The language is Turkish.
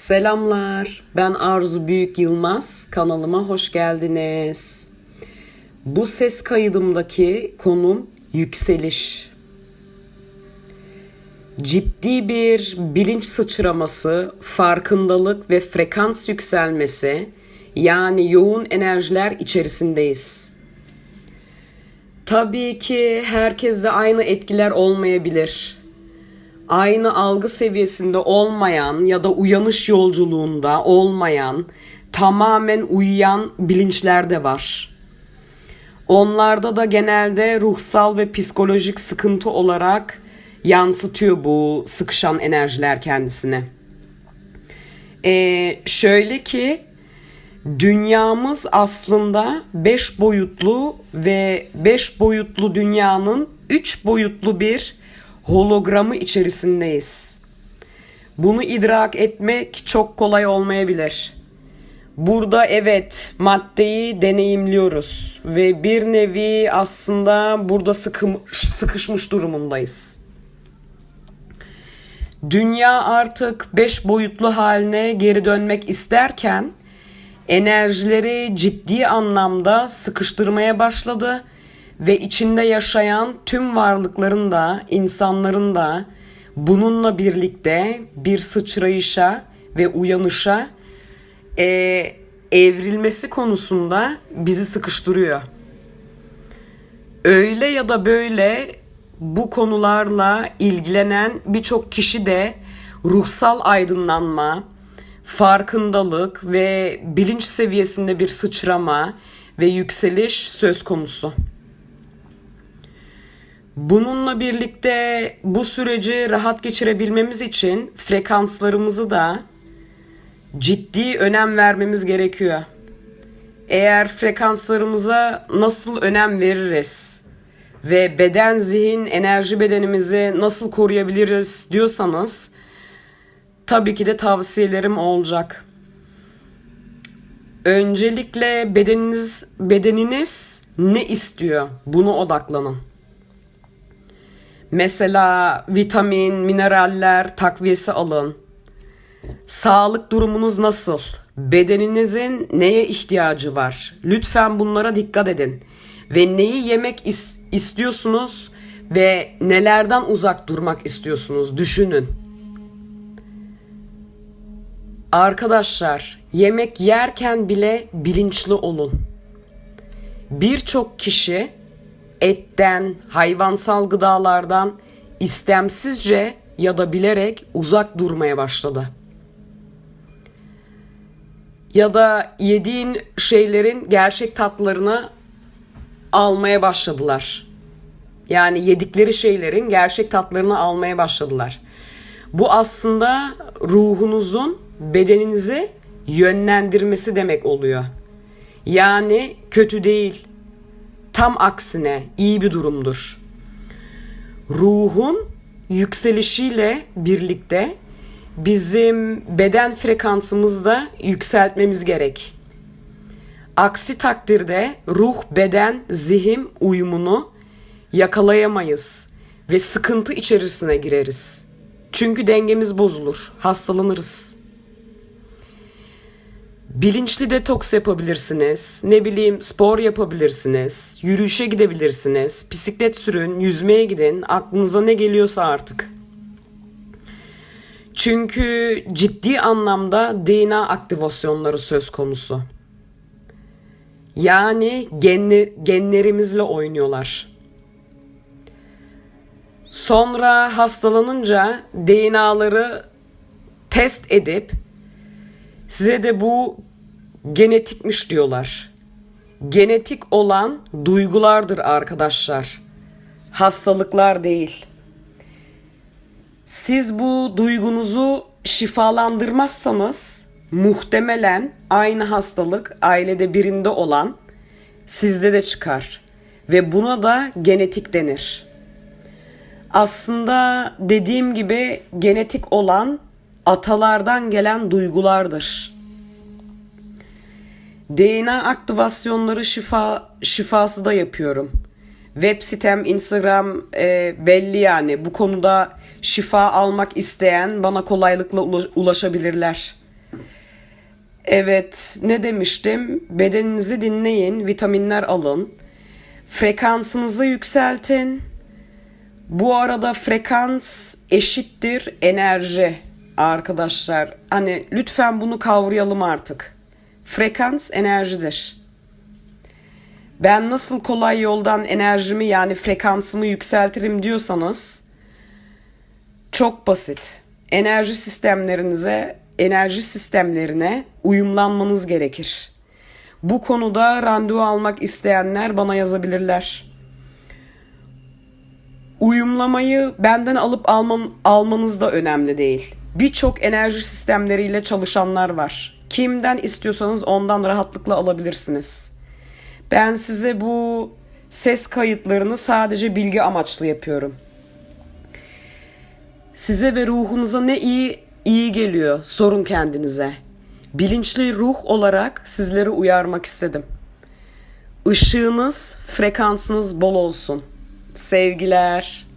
Selamlar. Ben Arzu Büyük Yılmaz. Kanalıma hoş geldiniz. Bu ses kaydımdaki konum yükseliş. Ciddi bir bilinç sıçraması, farkındalık ve frekans yükselmesi, yani yoğun enerjiler içerisindeyiz. Tabii ki herkeste aynı etkiler olmayabilir aynı algı seviyesinde olmayan ya da uyanış yolculuğunda olmayan, tamamen uyuyan bilinçler de var. Onlarda da genelde ruhsal ve psikolojik sıkıntı olarak yansıtıyor bu sıkışan enerjiler kendisine. Ee, şöyle ki dünyamız aslında 5 boyutlu ve 5 boyutlu dünyanın 3 boyutlu bir hologramı içerisindeyiz. Bunu idrak etmek çok kolay olmayabilir. Burada evet maddeyi deneyimliyoruz ve bir nevi aslında burada sıkım, sıkışmış durumundayız. Dünya artık beş boyutlu haline geri dönmek isterken enerjileri ciddi anlamda sıkıştırmaya başladı ve içinde yaşayan tüm varlıkların da insanların da bununla birlikte bir sıçrayışa ve uyanışa e, evrilmesi konusunda bizi sıkıştırıyor. Öyle ya da böyle bu konularla ilgilenen birçok kişi de ruhsal aydınlanma, farkındalık ve bilinç seviyesinde bir sıçrama ve yükseliş söz konusu. Bununla birlikte bu süreci rahat geçirebilmemiz için frekanslarımızı da ciddi önem vermemiz gerekiyor. Eğer frekanslarımıza nasıl önem veririz ve beden, zihin, enerji bedenimizi nasıl koruyabiliriz diyorsanız tabii ki de tavsiyelerim olacak. Öncelikle bedeniniz bedeniniz ne istiyor? Buna odaklanın. Mesela vitamin, mineraller takviyesi alın. Sağlık durumunuz nasıl? Bedeninizin neye ihtiyacı var? Lütfen bunlara dikkat edin. Ve neyi yemek is- istiyorsunuz ve nelerden uzak durmak istiyorsunuz? Düşünün. Arkadaşlar, yemek yerken bile bilinçli olun. Birçok kişi etten, hayvansal gıdalardan istemsizce ya da bilerek uzak durmaya başladı. Ya da yediğin şeylerin gerçek tatlarını almaya başladılar. Yani yedikleri şeylerin gerçek tatlarını almaya başladılar. Bu aslında ruhunuzun bedeninizi yönlendirmesi demek oluyor. Yani kötü değil, Tam aksine iyi bir durumdur. Ruhun yükselişiyle birlikte bizim beden frekansımızı da yükseltmemiz gerek. Aksi takdirde ruh, beden, zihin uyumunu yakalayamayız ve sıkıntı içerisine gireriz. Çünkü dengemiz bozulur, hastalanırız. Bilinçli detoks yapabilirsiniz. Ne bileyim spor yapabilirsiniz. Yürüyüşe gidebilirsiniz. Bisiklet sürün, yüzmeye gidin. Aklınıza ne geliyorsa artık. Çünkü ciddi anlamda DNA aktivasyonları söz konusu. Yani genler, genlerimizle oynuyorlar. Sonra hastalanınca DNA'ları test edip Size de bu genetikmiş diyorlar. Genetik olan duygulardır arkadaşlar. Hastalıklar değil. Siz bu duygunuzu şifalandırmazsanız muhtemelen aynı hastalık ailede birinde olan sizde de çıkar ve buna da genetik denir. Aslında dediğim gibi genetik olan atalardan gelen duygulardır. DNA aktivasyonları şifa şifası da yapıyorum. Web sitem, Instagram e, belli yani. Bu konuda şifa almak isteyen bana kolaylıkla ulaşabilirler. Evet, ne demiştim? Bedeninizi dinleyin, vitaminler alın. Frekansınızı yükseltin. Bu arada frekans eşittir enerji arkadaşlar. Hani lütfen bunu kavrayalım artık. Frekans enerjidir. Ben nasıl kolay yoldan enerjimi yani frekansımı yükseltirim diyorsanız çok basit. Enerji sistemlerinize, enerji sistemlerine uyumlanmanız gerekir. Bu konuda randevu almak isteyenler bana yazabilirler. Uyumlamayı benden alıp almam, almanız da önemli değil. Birçok enerji sistemleriyle çalışanlar var. Kimden istiyorsanız ondan rahatlıkla alabilirsiniz. Ben size bu ses kayıtlarını sadece bilgi amaçlı yapıyorum. Size ve ruhunuza ne iyi iyi geliyor sorun kendinize. Bilinçli ruh olarak sizleri uyarmak istedim. Işığınız, frekansınız bol olsun. Sevgiler.